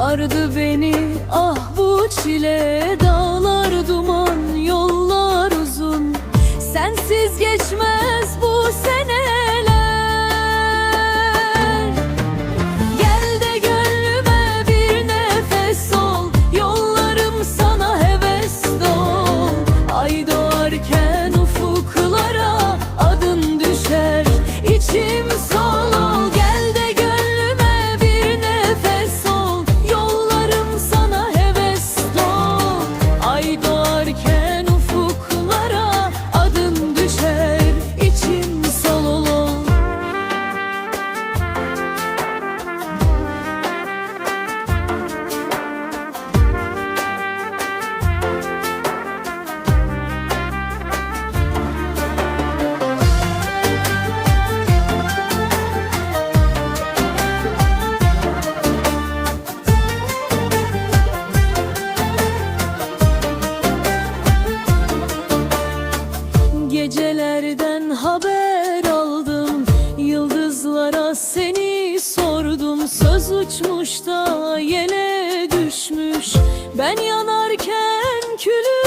sardı beni. Ah bu çile dar Gecelerden haber aldım. Yıldızlara seni sordum. Söz uçmuş da yele düşmüş. Ben yanarken külüm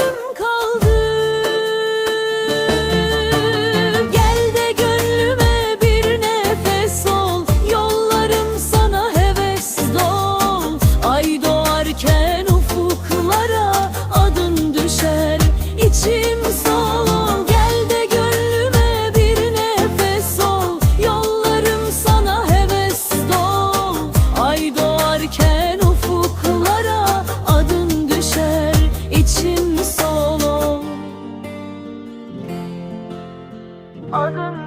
Other